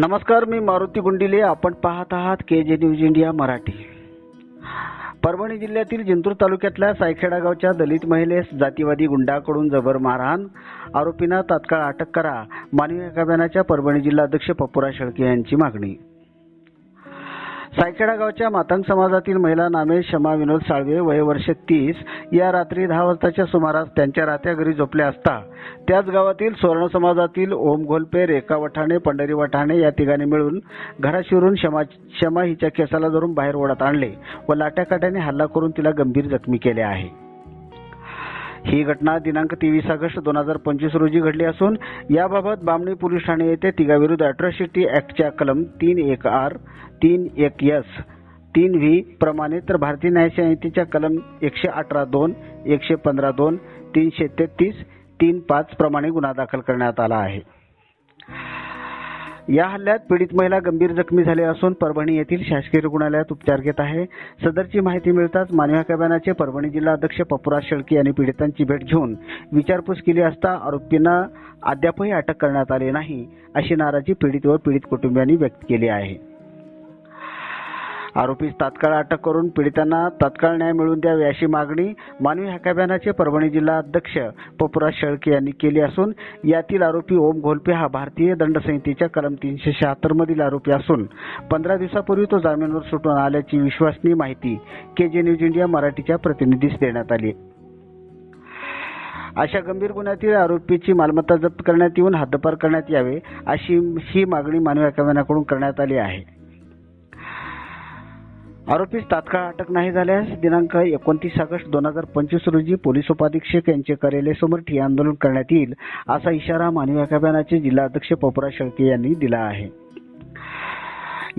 नमस्कार मी मारुती गुंडिले. आपण पाहत आहात के जे न्यूज इंडिया मराठी. परभणी जिल्ह्यातील जिंतूर तालुक्यातल्या सायखेडा गावच्या दलित महिलेस जातीवादी गुंडाकडून जबर मारहाण. आरोपींना तात्काळ अटक करा. मानवी हक्क अभियानाच्या परभणी जिल्हाध्यक्ष पप्पुरा शेळके यांची मागणी. सायखेडा गावच्या मातंग समाजातील महिला नामे क्षमा विनोद साळवे वय वर्ष तीस. या रात्री दहा वाजताच्या सुमारास त्यांच्या राहत्या घरी झोपल्या असता. त्याच गावातील सुवर्ण समाजातील ओम घोलपे रेखा वठाणे पंढरी वठाणे या तिघांनी मिळून घराशिरून क्षमा शमा हिच्या केसाला धरून बाहेर ओढत आणले व लाट्याकाट्याने हल्ला करून तिला गंभीर जखमी केले आहे. ही घटना दिनांक तेवीस ऑगस्ट दोन हजार पंचवीस रोजी घडली असून याबाबत बामणी पोलीस ठाणे येथे तिघाविरुद्ध अॅट्रॉसिटी ऍक्टच्या कलम तीन एक आर तीन एक एस तीन व्ही प्रमाणे तर भारतीय न्याय संहितेच्या कलम एकशे अठरा दोन एकशे पंधरा दोन तीनशे तेहतीस तीन पाच प्रमाणे गुन्हा दाखल करण्यात आला आहे. या हल्ल्यात पीडित महिला गंभीर जखमी झाली असून परभणी येथील शासकीय रुग्णालयात उपचार घेत आहे. सदरची माहिती मिळताच मानवी हक्क परभणी जिल्हा अध्यक्ष पपुराज शेळके यांनी पीडितांची भेट घेऊन विचारपूस केली असता आरोपींना अद्यापही अटक करण्यात आली नाही अशी नाराजी पीडित व पीडित कुटुंबियांनी व्यक्त केली आहे. आरोपीस तात्काळ अटक करून पीडितांना तात्काळ न्याय मिळवून द्यावे अशी मागणी मानवी हक्क परभणी जिल्हा अध्यक्ष पपुराज शेळके यांनी केली असून यातील आरोपी ओम घोलपे हा भारतीय दंड संहितेच्या कलम तीनशे शहात्तर मधील आरोपी असून पंधरा दिवसापूर्वी तो जामीनवर सुटून आल्याची विश्वासनीय माहिती के जे न्यूज इंडिया मराठीच्या प्रतिनिधीस देण्यात आली. अशा गंभीर गुन्ह्यातील आरोपीची मालमत्ता जप्त करण्यात येऊन हद्दपार करण्यात यावे अशी ही मागणी मानवी हक्क करण्यात आली आहे. आरोपीस तात्काळ अटक नाही झाल्यास दिनांक एकोणतीस ऑगस्ट दोन हजार पंचवीस रोजी पोलीस उपाधीक्षक यांचे कार्यालयासमोर ठिय्या आंदोलन करण्यात येईल असा इशारा मानवी हक्क अभियानाचे जिल्हाध्यक्ष पपुरा शेळके यांनी दिला आहे.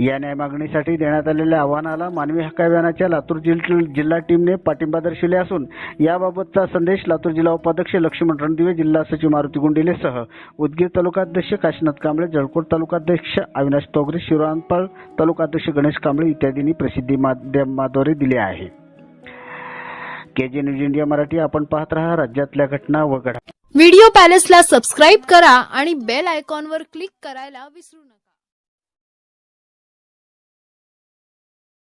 या न्याय मागणीसाठी देण्यात आलेल्या आव्हानाला मानवी हक्क अभियानाच्या लातूर जिल्हा टीमने पाठिंबा दर्शविले असून याबाबतचा संदेश लातूर जिल्हा उपाध्यक्ष लक्ष्मण रणदिवे जिल्हा सचिव मारुती गुंडिलेसह उदगीर तालुकाध्यक्ष काशीनाथ कांबळे जळकोट तालुकाध्यक्ष अविनाश तोगरे शिवरानपाळ तालुकाध्यक्ष गणेश कांबळे इत्यादींनी प्रसिद्धी माध्यमाद्वारे दिले आहे. के जे न्यूज इंडिया मराठी आपण पाहत राहा राज्यातल्या घटना व घडा व्हिडिओ पॅलेसला सबस्क्राईब करा आणि बेल आयकॉनवर क्लिक करायला विसरू नका.